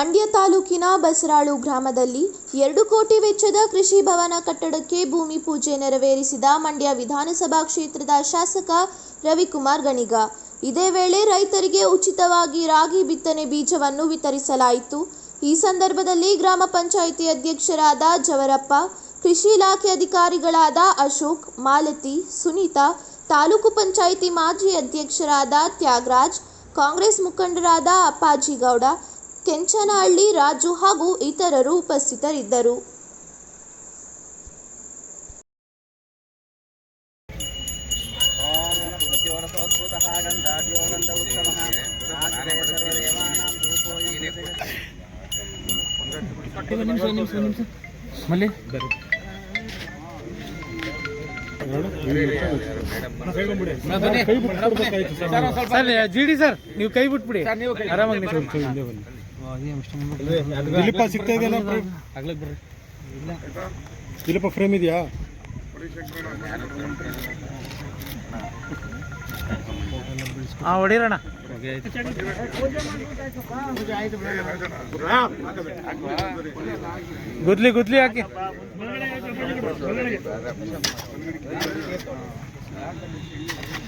ಮಂಡ್ಯ ತಾಲೂಕಿನ ಬಸರಾಳು ಗ್ರಾಮದಲ್ಲಿ ಎರಡು ಕೋಟಿ ವೆಚ್ಚದ ಕೃಷಿ ಭವನ ಕಟ್ಟಡಕ್ಕೆ ಭೂಮಿ ಪೂಜೆ ನೆರವೇರಿಸಿದ ಮಂಡ್ಯ ವಿಧಾನಸಭಾ ಕ್ಷೇತ್ರದ ಶಾಸಕ ರವಿಕುಮಾರ್ ಗಣಿಗ. ಇದೇ ವೇಳೆ ರೈತರಿಗೆ ಉಚಿತವಾಗಿ ರಾಗಿ ಬಿತ್ತನೆ ಬೀಜವನ್ನು ವಿತರಿಸಲಾಯಿತು. ಈ ಸಂದರ್ಭದಲ್ಲಿ ಗ್ರಾಮ ಪಂಚಾಯಿತಿ ಅಧ್ಯಕ್ಷರಾದ ಜವರಪ್ಪ, ಕೃಷಿ ಇಲಾಖೆ ಅಧಿಕಾರಿಗಳಾದ ಅಶೋಕ್, ಮಾಲತಿ, ಸುನೀತಾ, ತಾಲೂಕು ಪಂಚಾಯಿತಿ ಮಾಜಿ ಅಧ್ಯಕ್ಷರಾದ ತ್ಯಾಗರಾಜ್, ಕಾಂಗ್ರೆಸ್ ಮುಖಂಡರಾದ ಅಪ್ಪಾಜಿಗೌಡ ಕೆಂಚನಹಳ್ಳಿ ರಾಜು ಹಾಗೂ ಇತರರು ಉಪಸ್ಥಿತರಿದ್ದರು ಮಲ್ಲಿ ಸರ್ ಜಿ ಡಿ ಸರ್ ನೀವು ಕೈ ಬಿಟ್ಬಿಡಿ ಆರಾಮಾಗಿ ನೀವು ದಿಲೀಪ ಸಿಗ್ತಾ ಇದೆಯಲ್ಲ ದಿಲೀಪ ಫ್ರೇಮ್ ಇದೆಯಾ? ಹಾಂ ಗುದ್ಲಿ ಗುದ್ಲಿ ಹಾಕಿ.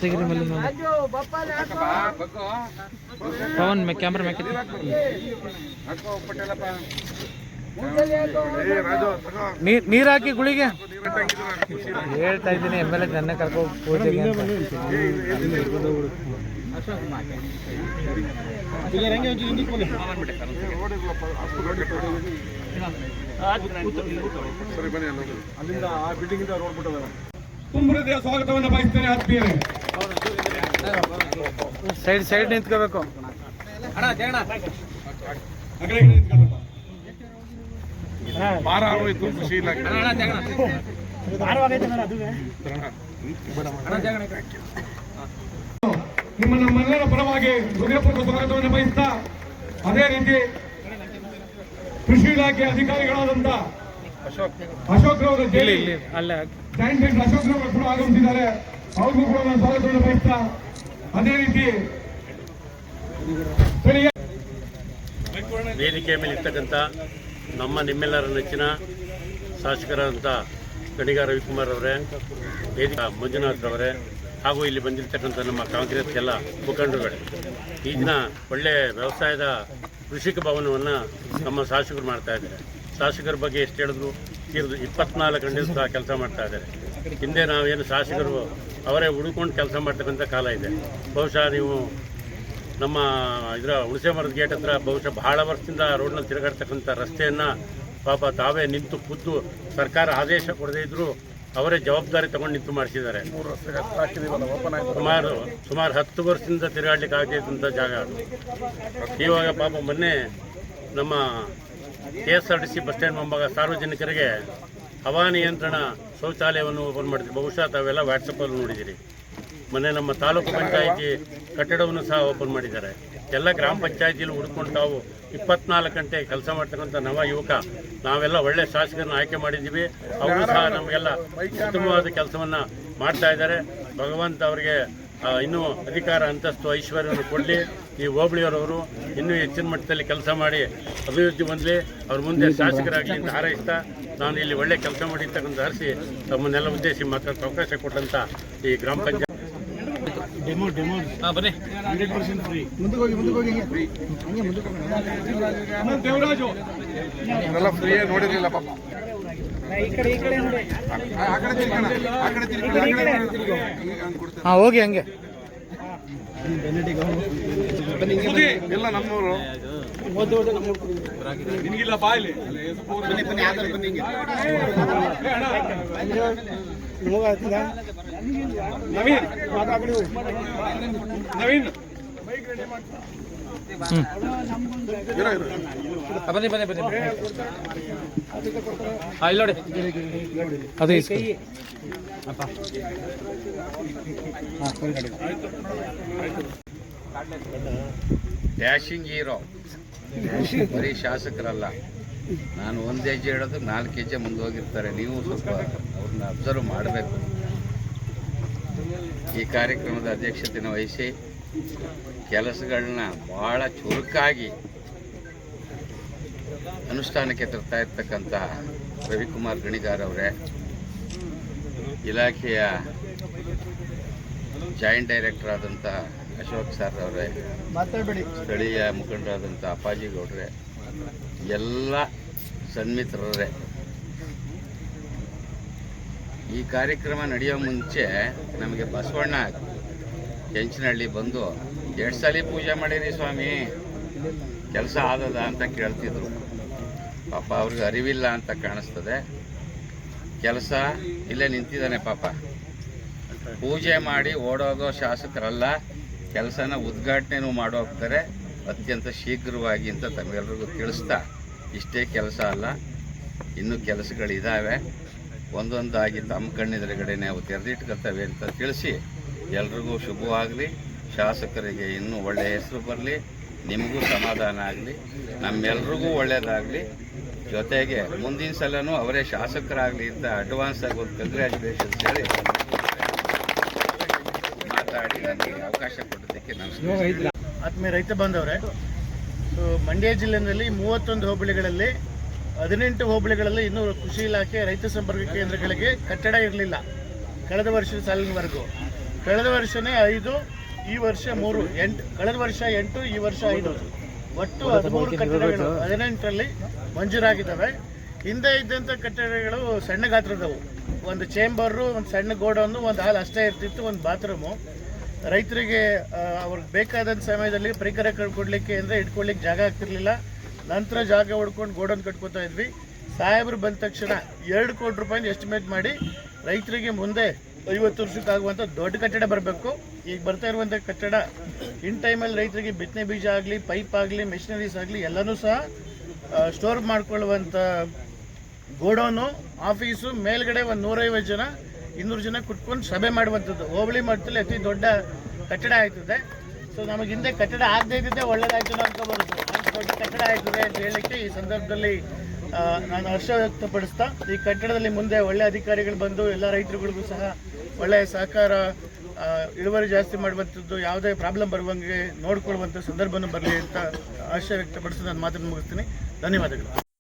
ತೆಗಿರಿ ಪವನ್ ಕ್ಯಾಮ್ರಾ ಮ್ಯಾಕೆ ನೀರ್ ನೀರ್ ಹಾಕಿ ಗುಳಿಗೆ. ಹೇಳ್ತಾ ಇದ್ದೀನಿ, ಎಂ ಎಲ್ ಎ ನನ್ನ ಕರ್ಕೊ ಪೂಜೆಗೆ ಬನ್ನಿ ಅಲ್ಲಿಂದ ಆ ಬಿಲ್ಡಿಂಗ್ ಇಂದ ರೋಡ್ ಬಿಟ್ಟದಲ್ಲ. ತುಂಬ ಸ್ವಾಗತವನ್ನು ಬಯಸ್ತೇನೆ ಆತ್ಮೀಯರೇ. ಸೈಡ್ ಸೈಡ್ ನಿಂತ್ಕೋಬೇಕು. ಖುಷಿ ಇಲ್ಲ. ನಿಮ್ಮ ನಮ್ಮೆಲ್ಲರ ಪರವಾಗಿ ಹೃದಯಪೂರ್ವಕ ಸ್ವಾಗತವನ್ನು ಬಯಸ್ತಾ ಅದೇ ರೀತಿ ಕೃಷಿ ಇಲಾಖೆ ಅಧಿಕಾರಿಗಳಾದಂತ ಅಶೋಕ್. ಅಶೋಕ್ ಅವರು ಜೈಲಿ ಇಲ್ಲಿ ಅಲ್ಲೇ ಡೈರೆಕ್ಟರ್ ಅಶೋಕ್ ನಗರ್ ಕೂಡ ಆಗಮಿಸಿದ್ದಾರೆ. ಕೂಡ ನಾನು ಸ್ವಾಗತವನ್ನು ಬಯಸ್ತಾ ಅದೇ ರೀತಿ ವೇದಿಕೆಯ ಮೇಲೆ ಇರ್ತಕ್ಕಂಥ ನಮ್ಮ ನಿಮ್ಮೆಲ್ಲರ ನೆಚ್ಚಿನ ಶಾಸಕರಾದಂಥ ಗಣಿಗ ರವಿಕುಮಾರ್ ಅವರೇ, ವೇದಿಕ ಮಂಜುನಾಥ್ ಅವರೇ, ಹಾಗೂ ಇಲ್ಲಿ ಬಂದಿರತಕ್ಕಂಥ ನಮ್ಮ ಕಾಂಗ್ರೆಸ್ ಎಲ್ಲ ಮುಖಂಡರುಗಳೇ. ಈ ದಿನ ಒಳ್ಳೆಯ ವ್ಯವಸಾಯದ ಕೃಷಿಕ ಭವನವನ್ನು ನಮ್ಮ ಶಾಸಕರು ಮಾಡ್ತಾ ಇದ್ದಾರೆ. ಶಾಸಕರ ಬಗ್ಗೆ ಎಷ್ಟು ಹೇಳಿದ್ರು? ತೀರ್ದು ಇಪ್ಪತ್ನಾಲ್ಕು ಗಂಟೆ ಸಹ ಕೆಲಸ ಮಾಡ್ತಾ ಇದ್ದಾರೆ. ಹಿಂದೆ ನಾವೇನು ಶಾಸಕರು ಅವರೇ ಹುಡುಕೊಂಡು ಕೆಲಸ ಮಾಡ್ತಕ್ಕಂಥ ಕಾಲ ಇದೆ. ಬಹುಶಃ ನೀವು ನಮ್ಮ ಇದರ ಹುಣಸೆ ಮರದ ಗೇಟ್ ಹತ್ರ ಬಹುಶಃ ಬಹಳ ವರ್ಷದಿಂದ ರೋಡ್ನಲ್ಲಿ ತಿರುಗಾಡ್ತಕ್ಕಂಥ ರಸ್ತೆಯನ್ನು ಪಾಪ ತಾವೇ ನಿಂತು ಖುದ್ದು ಸರ್ಕಾರ ಆದೇಶ ಕೊಡದೇ ಇದ್ದರೂ ಅವರೇ ಜವಾಬ್ದಾರಿ ತಗೊಂಡು ನಿಂತು ಮಾಡಿಸಿದ್ದಾರೆ. ಸುಮಾರು ಸುಮಾರು ಹತ್ತು ವರ್ಷದಿಂದ ತಿರುಗಾಡ್ಲಿಕ್ಕೆ ಆಗದೇ ಇದ್ದಂಥ ಜಾಗ ಇವಾಗ ಪಾಪ ಮೊನ್ನೆ ನಮ್ಮ ಕೆ ಬಸ್ ಸ್ಟ್ಯಾಂಡ್ ಮುಂಭಾಗ ಸಾರ್ವಜನಿಕರಿಗೆ ಹವಾನಿಯಂತ್ರಣ ಶೌಚಾಲಯವನ್ನು ಓಪನ್ ಮಾಡಿದ್ವಿ. ಬಹುಶಃ ತಾವೆಲ್ಲ ವಾಟ್ಸಪ್ಪಲ್ಲಿ ನೋಡಿದ್ದೀರಿ. ಮೊನ್ನೆ ನಮ್ಮ ತಾಲೂಕು ಪಂಚಾಯಿತಿ ಕಟ್ಟಡವನ್ನು ಸಹ ಓಪನ್ ಮಾಡಿದ್ದಾರೆ. ಎಲ್ಲ ಗ್ರಾಮ ಪಂಚಾಯಿತಿಯಲ್ಲಿ ಹುಡ್ಕೊಂಡು ತಾವು ಇಪ್ಪತ್ನಾಲ್ಕು ಗಂಟೆ ಕೆಲಸ ಮಾಡ್ತಕ್ಕಂಥ ನವ ಯುವಕ, ನಾವೆಲ್ಲ ಒಳ್ಳೆ ಶಾಸಕರನ್ನ ಆಯ್ಕೆ ಮಾಡಿದ್ದೀವಿ. ಅವರು ಸಹ ನಮಗೆಲ್ಲ ಉತ್ತಮವಾದ ಕೆಲಸವನ್ನು ಮಾಡ್ತಾ ಇದ್ದಾರೆ. ಭಗವಂತ ಅವರಿಗೆ ಇನ್ನೂ ಅಧಿಕಾರ ಅಂತಸ್ತು ಐಶ್ವರ್ಯವನ್ನು ಕೊಡಲಿ. ಈ ಹೋಬಳಿಯವರವರು ಇನ್ನೂ ಹೆಚ್ಚಿನ ಮಟ್ಟದಲ್ಲಿ ಕೆಲಸ ಮಾಡಿ ಅಭಿವೃದ್ಧಿ ಹೊಂದಲಿ. ಅವ್ರ ಮುಂದೆ ಶಾಸಕರಾಗಲಿ ಅಂತ ಹಾರೈಸ್ತಾ ನಾನು ಇಲ್ಲಿ ಒಳ್ಳೆ ಕೆಲಸ ಮಾಡಿರ್ತಕ್ಕಂಥ ಹರಿಸಿ ತಮ್ಮನ್ನೆಲ್ಲ ಉದ್ದೇಶಿ ಮಾತಾಡೋಕ್ಕೆ ಅವಕಾಶ ಕೊಟ್ಟಂತ ಈ ಗ್ರಾಮ ಪಂಚಾಯತ್. ಹಾಂ ಬನ್ನಿ. ಅನಂತ್ ದೇವರಾಜು. ಎಲ್ಲ ಫ್ರೀ ನೋಡಿರಲಿಲ್ಲ ಪಾಪ. ಹಾಂ ಹೋಗಿ ಹಂಗೆ. ಎಲ್ಲ ನಮ್ಮೂರು ನಿನಗಿಲ್ಲ ಬಾಯ್ಲಿ? ನವೀನ್ ನವೀನ್ ಬೈಕ್ ರೆಡಿ ಆ, ಬನ್ನಿ ಬನ್ನಿ ಬನ್ನಿ. ಹಾಂ ನೋಡಿ. ಡ್ಯಾಶಿಂಗ್ ಹೀರೋ ಬರೀ ಶಾಸಕರಲ್ಲ. ನಾನು ಒಂದು ಹೆಜ್ಜೆ ಹೇಳೋದು ನಾಲ್ಕು ಹೆಜ್ಜೆ ಮುಂದೆ ಹೋಗಿರ್ತಾರೆ ನೀವು ಸ್ವಲ್ಪ ಅವ್ರನ್ನ ಅಬ್ಸರ್ವ್ ಮಾಡಬೇಕು. ಈ ಕಾರ್ಯಕ್ರಮದ ಅಧ್ಯಕ್ಷತೆನ ವಹಿಸಿ. ಕೆಲಸಗಳನ್ನ ಭಾಳ ಚುರುಕಾಗಿ ಅನುಷ್ಠಾನಕ್ಕೆ ತರ್ತಾ ಇರ್ತಕ್ಕಂಥ ರವಿಕುಮಾರ್ ಗಣಿಗಾರ್ ಅವರೇ. ಇಲಾಖೆಯ ಜಾಯಿಂಟ್ ಡೈರೆಕ್ಟರ್ ಆದಂಥ ಅಶೋಕ್ ಸರ್ ಅವರೇ ಸ್ಥಳೀಯ ಮುಖಂಡರಾದಂಥ ಅಪ್ಪಾಜಿ ಗೌಡ್ರೆ ಎಲ್ಲ ಸನ್ಮಿತ್ರರೇ. ಈ ಕಾರ್ಯಕ್ರಮ ನಡೆಯೋ ಮುಂಚೆ ನಮಗೆ ಬಸವಣ್ಣ ಕೆಂಚನಹಳ್ಳಿ ಬಂದು ಎರಡು ಸಲ ಪೂಜೆ ಮಾಡಿರಿ ಸ್ವಾಮಿ? ಕೆಲಸ ಆದದ ಅಂತ ಕೇಳ್ತಿದ್ರು. ಪಾಪ ಅವ್ರಿಗೆ ಅರಿವಿಲ್ಲ ಅಂತ ಕಾಣಿಸ್ತದೆ. ಕೆಲಸ ಇಲ್ಲೇ ನಿಂತಿದ್ದಾನೆ ಪಾಪ. ಪೂಜೆ ಮಾಡಿ ಓಡೋಗೋ ಶಾಸಕರಲ್ಲ, ಕೆಲಸನ ಉದ್ಘಾಟನೆನೂ ಮಾಡೋಗ್ತಾರೆ ಅತ್ಯಂತ ಶೀಘ್ರವಾಗಿ ಅಂತ ತಮಗೆಲ್ರಿಗೂ ತಿಳಿಸ್ತಾ, ಇಷ್ಟೇ ಕೆಲಸ ಅಲ್ಲ, ಇನ್ನೂ ಕೆಲಸಗಳಿದ್ದಾವೆ ಒಂದೊಂದಾಗಿ ತಮ್ಮ ಕಣ್ಣೆದುರುಗಡೆನೆ ಅವು ತೆರೆದಿಟ್ಕೊಳ್ತವೆ ಅಂತ ತಿಳಿಸಿ ಎಲ್ರಿಗೂ ಶುಭವಾಗಲಿ ಶಾಸಕರಿಗೆ ಇನ್ನೂ ಒಳ್ಳೆಯ ಹೆಸರು ಬರಲಿ. ನಿಮಗೂ ಸಮಾಧಾನ ಆಗಲಿ. ನಮ್ಮೆಲ್ರಿಗೂ ಒಳ್ಳೆಯದಾಗಲಿ ಜೊತೆಗೆ ಮುಂದಿನ ಸಲನೂ ಅವರೇ ಶಾಸಕರಾಗಲಿ ಅಂತ ಅಡ್ವಾನ್ಸ್ ಆಗಿ ಒಂದು ಕಂಗ್ರ್ಯಾಚುಲೇಷನ್ಸ್ ಹೇಳಿ ಮಾತಾಡಿ ನನಗೆ ಅವಕಾಶ ಕೊಡೋದಕ್ಕೆ ನಮಸ್ಕಾರ ಆತ್ಮೀಯ ರೈತ ಬಂದವರೇ ಸೊ ಮಂಡ್ಯ ಜಿಲ್ಲೆಯಲ್ಲಿ ಮೂವತ್ತೊಂದು ಹೋಬಳಿಗಳಲ್ಲಿ, ಹದಿನೆಂಟು ಹೋಬಳಿಗಳಲ್ಲಿ ಇನ್ನೂ ಕೃಷಿ ಇಲಾಖೆ ರೈತ ಸಂಪರ್ಕ ಕೇಂದ್ರಗಳಿಗೆ ಕಟ್ಟಡ ಇರಲಿಲ್ಲ. ಕಳೆದ ವರ್ಷದ ಸಾಲಿನವರೆಗೂ. ಕಳೆದ ವರ್ಷನೇ ಐದು ಈ ವರ್ಷ ಮೂರು ಎಂಟು. ಕಳೆದ ವರ್ಷ ಎಂಟು ಈ ವರ್ಷ ಐದು. ಒಟ್ಟು ಹದಿಮೂರು ಕಟ್ಟಡಗಳು ಹದಿನೆಂಟರಲ್ಲಿ ಮಂಜೂರಾಗಿದ್ದಾವೆ. ಹಿಂದೆ ಇದ್ದಂಥ ಕಟ್ಟಡಗಳು ಸಣ್ಣ ಗಾತ್ರದವು. ಒಂದು ಚೇಂಬರು ಒಂದು ಸಣ್ಣ ಗೋಡೌನು ಒಂದು ಹಾಲ್ ಅಷ್ಟೇ ಇರ್ತಿತ್ತು ಒಂದು ಬಾತ್ರೂಮು. ರೈತರಿಗೆ ಅವ್ರಿಗೆ ಬೇಕಾದಂಥ ಸಮಯದಲ್ಲಿ ಪರಿಕರ ಕೊಡಲಿಕ್ಕೆ ಅಂದರೆ ಇಟ್ಕೊಳ್ಳಿಕ್ಕೆ ಜಾಗ ಆಗ್ತಿರ್ಲಿಲ್ಲ. ನಂತರ ಜಾಗ ಹೊಡ್ಕೊಂಡು ಗೋಡೌನ್ ಕಟ್ಕೋತಾ ಇದ್ವಿ. ಸಾಹೇಬರು ಬಂದ ತಕ್ಷಣ ಎರಡು ಕೋಟಿ ರೂಪಾಯಿ ಎಸ್ಟಿಮೇಟ್ ಮಾಡಿ ರೈತರಿಗೆ ಮುಂದೆ ಐವತ್ತು ವರ್ಷಕ್ಕಾಗುವಂಥ ದೊಡ್ಡ ಕಟ್ಟಡ ಬರಬೇಕು. ಈಗ ಬರ್ತಾ ಇರುವಂಥ ಕಟ್ಟಡ ಇನ್ ಟೈಮಲ್ಲಿ ರೈತರಿಗೆ ಬಿತ್ತನೆ ಬೀಜ ಆಗಲಿ ಪೈಪ್ ಆಗಲಿ ಮೆಷಿನರೀಸ್ ಆಗಲಿ ಎಲ್ಲನೂ ಸಹ ಸ್ಟೋರ್ ಮಾಡ್ಕೊಳ್ಳುವಂಥ ಗೋಡೌನು ಆಫೀಸು ಮೇಲ್ಗಡೆ ಒಂದು ನೂರೈವತ್ತು ಜನ, ಇನ್ನೂರು ಜನ ಕುಟ್ಕೊಂಡು ಸಭೆ ಮಾಡುವಂಥದ್ದು. ಹೋಬಳಿ ಮಟ್ಟದಲ್ಲಿ ಅತಿ ದೊಡ್ಡ ಕಟ್ಟಡ ಆಯ್ತದೆ. ಸೊ ನಮಗೆ ಹಿಂದೆ ಕಟ್ಟಡ ಆಗದೇ ಇದ್ದಿದ್ದೆ ಒಳ್ಳೇದಾಯ್ತು ಅಂತ ಬರುತ್ತೆ ದೊಡ್ಡ ಕಟ್ಟಡ ಆಯ್ತದೆ ಅಂತ ಹೇಳಲಿಕ್ಕೆ ಈ ಸಂದರ್ಭದಲ್ಲಿ ನಾನು ಹರ್ಷ ವ್ಯಕ್ತಪಡಿಸ್ತಾ, ಈ ಕಟ್ಟಡದಲ್ಲಿ ಮುಂದೆ ಒಳ್ಳೆ ಅಧಿಕಾರಿಗಳು ಬಂದು, ಎಲ್ಲ ರೈತರುಗಳಿಗೂ ಸಹ ಒಳ್ಳೆಯ ಸಹಕಾರ ಇಳುವರಿ ಜಾಸ್ತಿ ಮಾಡುವಂಥದ್ದು ಯಾವುದೇ ಪ್ರಾಬ್ಲಮ್ ಬರುವಂಗೆ ನೋಡ್ಕೊಳ್ಳುವಂಥ ಸಂದರ್ಭನೂ ಬರಲಿ ಅಂತ ಆಶಯ ವ್ಯಕ್ತಪಡಿಸಿ ನಾನು ಮಾತನ್ನು ಮುಗಿಸ್ತೀನಿ. ಧನ್ಯವಾದಗಳು.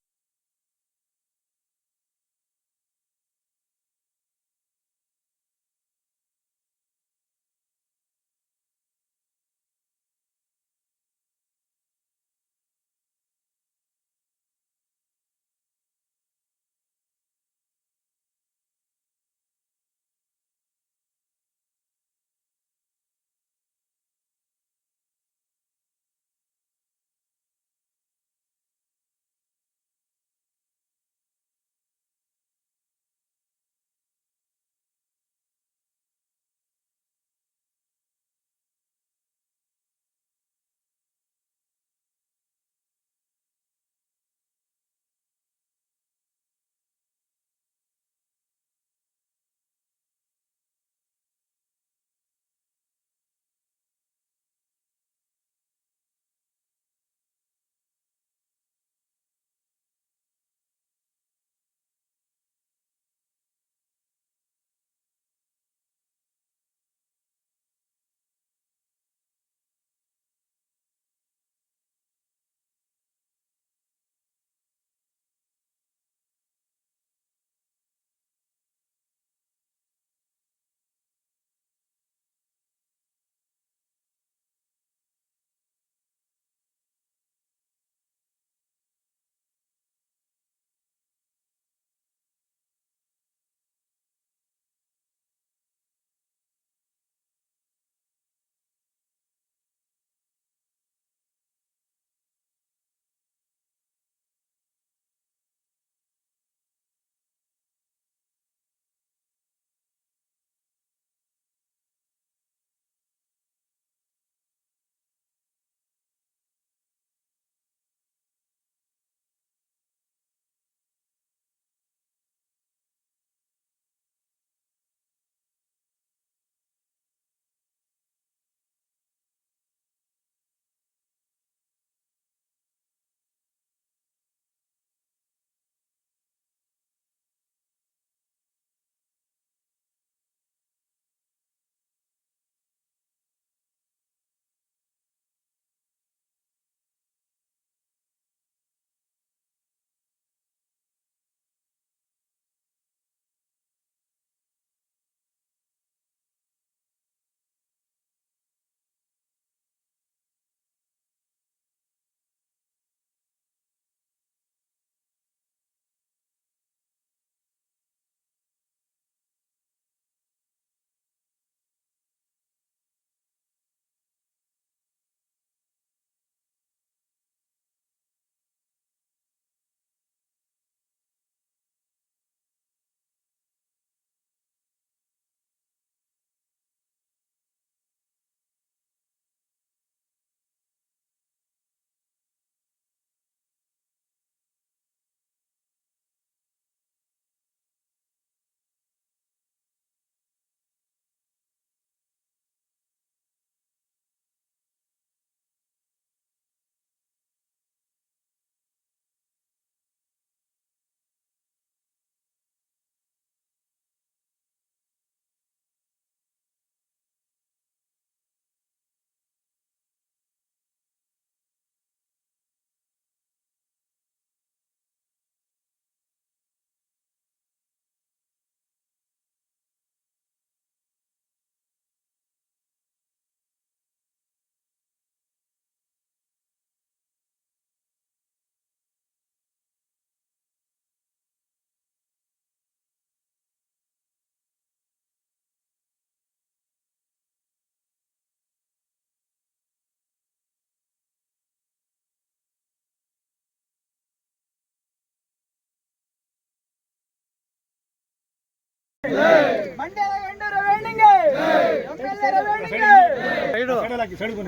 ಮಂಡ್ಯದ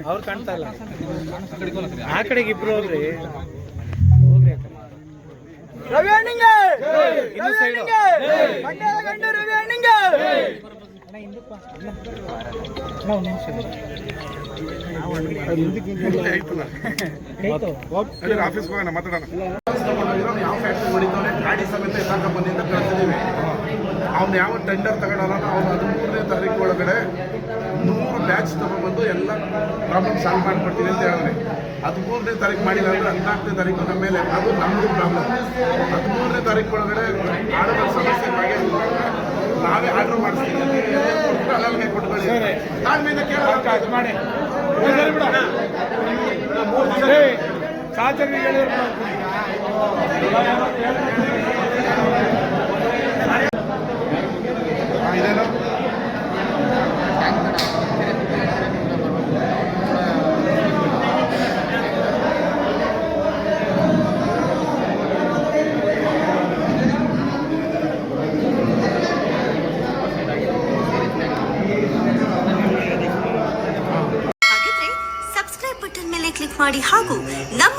ಅವ್ರು ಕಾಣ್ತಾ ಇಲ್ಲ. ಆ ಕಡೆಗೆ ಇಬ್ರು ಹೋಗ್ರಿ. ಹೋಗ್ರಿ ಆ ಕಡೆ. ರವೇಣಿಗೆ ಇನ್ನು ಸೈಡು. ಮಂಡ್ಯದ ಗಂಡು ರವೇಣಿಗೆ ಆಫೀಸ್ಗೆ ಹೋಗೋಣ ಮಾತಾಡೋಣ. ಯಾವ ಫ್ಯಾಕ್ಟ್ರಿ ಹೊಡಿತಾನೆ ಗಾಡಿ ಸಮೇತ ಕಳ್ಸಿದೀವಿ ಅವ್ನು ಯಾವ ಟೆಂಡರ್ ತಗೊಳಲ್ಲ ಅವ್ರು ಹದಿಮೂರನೇ ತಾರೀಕು ಒಳಗಡೆ ನೂರು ಬ್ಯಾಚ್ ತಗೊಂಡ್ಬಂದು ಎಲ್ಲ ಪ್ರಾಬ್ಲಮ್ ಸಾಲ್ವ್ ಮಾಡ್ಕೊಡ್ತೀನಿ ಅಂತ ಹೇಳಿದ್ರೆ ಹದಿಮೂರನೇ ತಾರೀಕು ಮಾಡಿಲ್ಲ ಅಂದರೆ ಹದಿನಾಲ್ಕನೇ ತಾರೀಕು ನಮ್ಮ ಮೇಲೆ ಅದು ನಮ್ಮದು ಪ್ರಾಬ್ಲಮ್ ಹದಿಮೂರನೇ ತಾರೀಕು ಒಳಗಡೆ ಆಡೋದ್ರ ಸಮಸ್ಯೆ ಬಗ್ಗೆ ನಾವೇ ಆರ್ಡರ್ ಮಾಡಿಸ್ತೀವಿ. ಅಲ್ಲಲ್ಲಿಗೆ ಕೊಟ್ಕೊಳ್ಳಿ. ತಾಳ್ಮೆಯಿಂದ ಕೇಳೋದು ಮಾಡಿ ಹಾಗಿದ್ರೆ ಸಬ್ಸ್ಕ್ರೈಬ್ ಬಟನ್ ಮೇಲೆ ಕ್ಲಿಕ್ ಮಾಡಿ ಹಾಗೂ ನಮ್ಮ